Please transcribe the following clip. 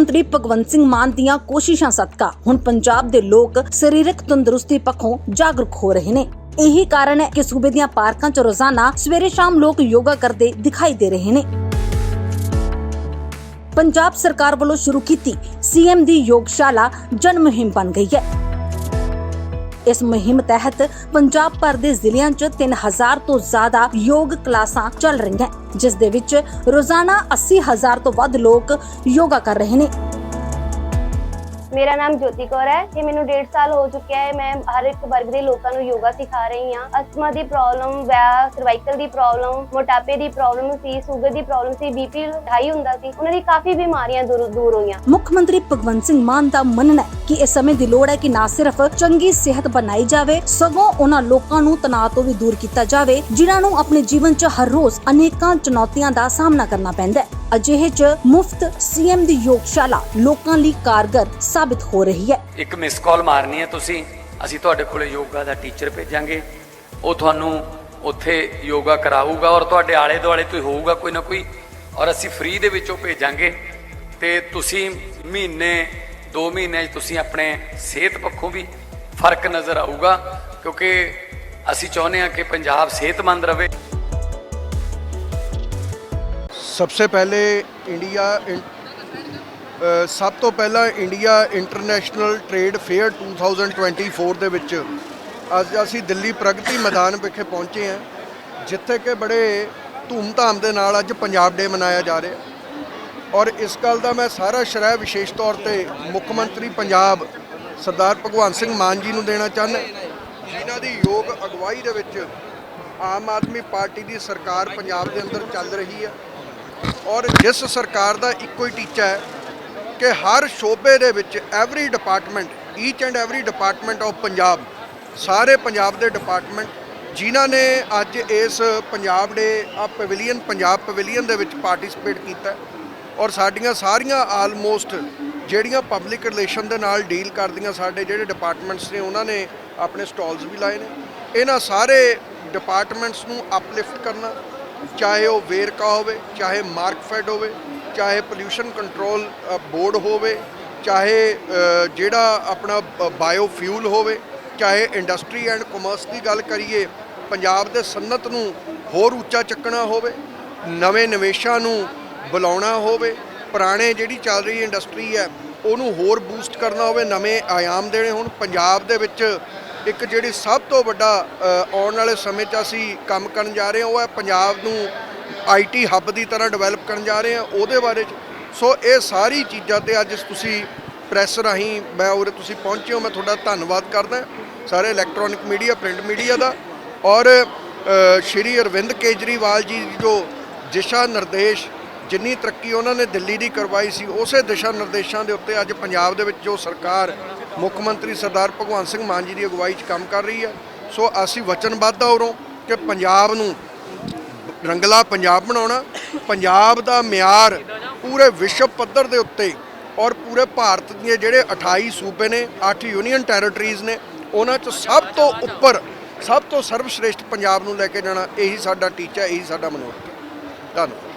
ਮੰਤਰੀ ਭਗਵੰਤ ਸਿੰਘ ਮਾਨ ਦੀਆਂ ਕੋਸ਼ਿਸ਼ਾਂ ਸਦਕਾ ਹੁਣ ਪੰਜਾਬ ਦੇ ਲੋਕ ਸਰੀਰਕ ਤੰਦਰੁਸਤੀ ਪੱਖੋਂ ਜਾਗਰੂਕ ਹੋ ਰਹੇ ਨੇ। ਇਹੀ ਕਾਰਨ ਹੈ ਕਿ ਸੂਬੇ ਦੀਆਂ ਪਾਰਕਾਂ 'ਚ ਰੋਜ਼ਾਨਾ ਸਵੇਰੇ ਸ਼ਾਮ ਲੋਕ ਯੋਗਾ ਕਰਦੇ ਦਿਖਾਈ ਦੇ ਰਹੇ ਨੇ। ਪੰਜਾਬ ਸਰਕਾਰ ਵੱਲੋਂ ਸ਼ੁਰੂ ਕੀਤੀ ਸੀਐਮ ਦੀ ਯੋਗਸ਼ਾਲਾ ਜਨ ਮੁਹਿੰਮ ਬਣ ਗਈ ਹੈ। ਇਸ ਮੁਹਿੰਮ ਤਹਿਤ ਪੰਜਾਬ ਭਰ ਦੇ ਜ਼ਿਲ੍ਹਿਆਂ 'ਚ 3000 ਤੋਂ ਜ਼ਿਆਦਾ ਯੋਗ ਕਲਾਸਾਂ ਚੱਲ ਰਹੀਆਂ, ਜਿਸ ਦੇ ਵਿੱਚ ਰੋਜ਼ਾਨਾ 80000 ਤੋਂ ਵੱਧ ਲੋਕ ਯੋਗਾ ਕਰ ਰਹੇ ਨੇ। ਮੇਰਾ ਨਾਮ ਜੋਤੀ ਕੌਰ ਹੈ। ਤੇ ਮੈਨੂੰ 1.5 ਸਾਲ ਹੋ ਚੁੱਕਿਆ ਹੈ। ਮੈਂ ਹਰ ਇੱਕ ਵਰਗ ਦੇ ਲੋਕਾਂ ਨੂੰ ਯੋਗਾ ਸਿਖਾ ਰਹੀ ਹਾਂ। ਅਸਥਮਾ ਦੀ ਪ੍ਰੋਬਲਮ ਵੈ ਸਰਵਾਈਕਲ ਦੀ ਪ੍ਰੋਬਲਮ, ਮੋਟਾਪੇ ਦੀ ਪ੍ਰੋਬਲਮ ਸੀ, ਸ਼ੂਗਰ ਦੀ ਪ੍ਰੋਬਲਮ ਸੀ ਬੀਪੀ ਹਾਈ ਹੁੰਦਾ ਸੀ। ਉਹਨਾਂ ਦੀ ਕਾਫੀ ਬਿਮਾਰੀਆਂ ਦੂਰ ਦੂਰ ਹੋਈਆਂ। ਮੁੱਖ ਮੰਤਰੀ ਭਗਵੰਤ ਸਿੰਘ ਮਾਨ ਦਾ ਮੰਨਣਾ ਹੈ ਕਿ ਇਸ ਸਮੇਂ ਦੀ ਲੋੜ ਹੈ ਕਿ ਨਾ ਸਿਰਫ ਚੰਗੀ ਸਿਹਤ ਬਣਾਈ ਜਾਵੇ, ਸਗੋਂ ਉਹਨਾਂ ਲੋਕਾਂ ਨੂੰ ਤਣਾਅ ਤੋਂ ਵੀ ਦੂਰ ਕੀਤਾ ਜਾਵੇ, ਜਿਨ੍ਹਾਂ ਨੂੰ ਆਪਣੇ ਜੀਵਨ 'ਚ ਹਰ ਰੋਜ਼ ਅਨੇਕਾਂ ਚੁਣੌਤੀਆਂ ਦਾ ਸਾਹਮਣਾ ਕਰਨਾ ਪੈਂਦਾ ਹੈ। ਅਜਿਹੇ 'ਚ ਮੁਫਤ ਸੀਐਮ ਦੀ ਯੋਗਸ਼ਾਲਾ ਲੋਕਾਂ ਲਈ ਕਾਰਗਰ ਸਾਬਿਤ ਹੋ ਰਹੀ ਹੈ। ਇੱਕ ਮਿਸ ਕਾਲ ਮਾਰਨੀ ਹੈ ਤੁਸੀਂ। ਅਸੀਂ ਤੁਹਾਡੇ ਕੋਲੇ ਯੋਗਾ ਦਾ ਟੀਚਰ ਭੇਜਾਂਗੇ। ਉਹ ਤੁਹਾਨੂੰ ਉੱਥੇ ਯੋਗਾ ਕਰਾਊਗਾ ਔਰ ਤੁਹਾਡੇ ਆਲੇ ਦੁਆਲੇ ਤੋਂ ਹੋਊਗਾ ਕੋਈ ਨਾ ਕੋਈ ਔਰ ਅਸੀਂ ਫ੍ਰੀ ਦੇ ਵਿੱਚੋਂ ਭੇਜਾਂਗੇ। ਤੇ ਤੁਸੀਂ ਮਹੀਨੇ 2 ਮਹੀਨਿਆਂ 'ਚ ਤੁਸੀਂ ਆਪਣੇ ਸਿਹਤ ਪੱਖੋਂ ਵੀ ਫ਼ਰਕ ਨਜ਼ਰ ਆਊਗਾ ਕਿਉਂਕਿ ਅਸੀਂ ਚਾਹੁੰਦੇ ਹਾਂ ਕਿ ਪੰਜਾਬ ਸਿਹਤਮੰਦ ਰਹੇ। सबसे पहले इंडिया इन- ਅ, ਸਭ ਤੋਂ ਪਹਿਲਾਂ ਇੰਡੀਆ ਇੰਟਰਨੈਸ਼ਨਲ ਟ੍ਰੇਡ ਫੇਅਰ 2024 ਦੇ ਵਿੱਚ ਅੱਜ ਅਸੀਂ ਦਿੱਲੀ ਪ੍ਰਗਤੀ ਮੈਦਾਨ ਵਿਖੇ ਪਹੁੰਚੇ ਹਾਂ ਜਿੱਥੇ ਕਿ ਬੜੇ ਧੂਮ-ਧਾਮ ਦੇ ਨਾਲ ਅੱਜ ਪੰਜਾਬ ਡੇ ਮਨਾਇਆ ਜਾ ਰਿਹਾ ਔਰ ਇਸ ਗੱਲ ਦਾ ਮੈਂ ਸਾਰਾ ਸ਼ਰਹਿ ਵਿਸ਼ੇਸ਼ ਤੌਰ ਤੇ ਮੁੱਖ ਮੰਤਰੀ ਪੰਜਾਬ ਸਰਦਾਰ ਭਗਵੰਤ ਸਿੰਘ ਮਾਨ ਜੀ ਨੂੰ ਦੇਣਾ ਚਾਹੁੰਦਾ ਜਿਨ੍ਹਾਂ ਦੀ ਯੋਗ ਅਗਵਾਈ ਦੇ ਵਿੱਚ ਆਮ ਆਦਮੀ ਪਾਰਟੀ ਦੀ ਸਰਕਾਰ ਪੰਜਾਬ ਦੇ ਅੰਦਰ ਚੱਲ ਰਹੀ ਹੈ ਔਰ ਜਿਸ ਸਰਕਾਰ ਦਾ ਇੱਕੋ ਹੀ ਟੀਚਾ ਹੈ ਕਿ ਹਰ ਸ਼ੋਬੇ ਦੇ ਵਿੱਚ every department each and every department of Punjab, ਸਾਰੇ ਪੰਜਾਬ ਦੇ ਡਿਪਾਰਟਮੈਂਟ ਜਿਨ੍ਹਾਂ ਨੇ ਅੱਜ ਇਸ ਪੰਜਾਬ ਦੇ ਆ ਪਵੇਲੀਅਨ ਪੰਜਾਬ ਪਵੇਲੀਅਨ ਦੇ ਵਿੱਚ ਪਾਰਟਿਸਿਪੇਟ ਕੀਤਾ ਔਰ ਸਾਡੀਆਂ ਸਾਰੀਆਂ ਆਲਮੋਸਟ ਜਿਹੜੀਆਂ ਪਬਲਿਕ ਰਿਲੇਸ਼ਨ ਦੇ ਨਾਲ ਡੀਲ ਕਰਦੀਆਂ ਸਾਡੇ ਜਿਹੜੇ ਡਿਪਾਰਟਮੈਂਟਸ ਨੇ, ਉਹਨਾਂ ਨੇ ਆਪਣੇ ਸਟਾਲਸ ਵੀ ਲਾਏ ਨੇ। ਇਹਨਾਂ ਸਾਰੇ ਡਿਪਾਰਟਮੈਂਟਸ ਨੂੰ ਅਪਲਿਫਟ ਕਰਨਾ ਚਾਹੇ ਉਹ ਵੇਰਕਾ ਹੋਵੇ, ਚਾਹੇ ਮਾਰਕਫੈਡ ਹੋਵੇ, ਚਾਹੇ ਪੋਲਿਊਸ਼ਨ ਕੰਟਰੋਲ ਬੋਰਡ ਹੋਵੇ, ਚਾਹੇ ਜਿਹੜਾ ਆਪਣਾ ਬਾਇਓਫਿਊਲ ਹੋਵੇ, ਚਾਹੇ ਇੰਡਸਟਰੀ ਐਂਡ ਕਮਰਸ ਦੀ ਗੱਲ ਕਰੀਏ, ਪੰਜਾਬ ਦੇ ਸਨਅਤ ਨੂੰ ਹੋਰ ਉੱਚਾ ਚੱਕਣਾ ਹੋਵੇ, ਨਵੇਂ ਨਿਵੇਸ਼ਾਂ ਨੂੰ ਬੁਲਾਉਣਾ ਹੋਵੇ, ਪੁਰਾਣੇ ਜਿਹੜੀ ਚੱਲ ਰਹੀ ਇੰਡਸਟਰੀ ਹੈ, ਉਹਨੂੰ ਹੋਰ ਬੂਸਟ ਕਰਨਾ ਹੋਵੇ, ਨਵੇਂ ਆਯਾਮ ਦੇਣੇ ਹੁਣ, ਪੰਜਾਬ ਦੇ ਵਿੱਚ ਇੱਕ ਜਿਹੜੀ ਸਭ ਤੋਂ ਵੱਡਾ ਆਉਣ ਵਾਲੇ ਸਮੇਂ 'ਚ ਅਸੀਂ ਕੰਮ ਕਰਨ ਜਾ ਰਹੇ ਹਾਂ, ਉਹ ਹੈ ਪੰਜਾਬ ਨੂੰ ਆਈਟੀ ਹੱਬ ਦੀ ਤਰ੍ਹਾਂ ਡਿਵੈਲਪ ਕਰਨ ਜਾ ਰਹੇ ਹਾਂ, ਉਹਦੇ ਬਾਰੇ 'ਚ। ਸੋ ਇਹ ਸਾਰੀ ਚੀਜ਼ਾਂ ਤੇ ਅੱਜ ਤੁਸੀਂ ਪ੍ਰੈਸ ਰਾਹੀਂ ਮੈਂ ਉਰੇ ਤੁਸੀਂ ਪਹੁੰਚੇ ਹੋ, ਮੈਂ ਤੁਹਾਡਾ ਧੰਨਵਾਦ ਕਰਦਾ। ਸਾਰੇ ਇਲੈਕਟ੍ਰੋਨਿਕ ਮੀਡੀਆ, ਪ੍ਰਿੰਟ ਮੀਡੀਆ ਦਾ। ਔਰ ਸ਼੍ਰੀ ਅਰਵਿੰਦ ਕੇਜਰੀਵਾਲ ਜੀ ਜੋ ਦਿਸ਼ਾ ਨਿਰਦੇਸ਼, ਜਿੰਨੀ ਤਰੱਕੀ ਉਹਨਾਂ ਨੇ ਦਿੱਲੀ ਦੀ ਕਰਵਾਈ ਸੀ, ਉਸੇ ਦਿਸ਼ਾ ਨਿਰਦੇਸ਼ਾਂ ਦੇ ਉੱਤੇ ਅੱਜ ਪੰਜਾਬ ਦੇ ਵਿੱਚ ਜੋ ਸਰਕਾਰ ਮੁੱਖ ਮੰਤਰੀ ਸਰਦਾਰ ਭਗਵੰਤ ਸਿੰਘ ਮਾਨ ਜੀ ਦੀ ਅਗਵਾਈ 'ਚ ਕੰਮ ਕਰ ਰਹੀ ਹੈ। ਸੋ ਅਸੀਂ ਵਚਨਬੱਧ ਹਾਂ ਉਰੋਂ ਕਿ ਪੰਜਾਬ ਨੂੰ ਰੰਗਲਾ ਪੰਜਾਬ ਬਣਾਉਣਾ, ਪੰਜਾਬ ਦਾ ਮਿਆਰ ਪੂਰੇ ਵਿਸ਼ਵ ਪੱਧਰ ਦੇ ਉੱਤੇ ਔਰ ਪੂਰੇ ਭਾਰਤ ਦੇ ਜਿਹੜੇ 28 ਸੂਬੇ ਨੇ 8 ਯੂਨੀਅਨ ਟੈਰੀਟਰੀਜ਼ ਨੇ, ਉਹਨਾਂ 'ਚ ਸਭ ਤੋਂ ਉੱਪਰ, ਸਭ ਤੋਂ ਸਰਵਸ਼੍ਰੇਸ਼ਟ ਪੰਜਾਬ ਨੂੰ ਲੈ ਕੇ ਜਾਣਾ, ਇਹੀ ਸਾਡਾ ਟੀਚਾ, ਇਹੀ ਸਾਡਾ ਮਨੋਰਥ ਧੰਨਵਾਦ।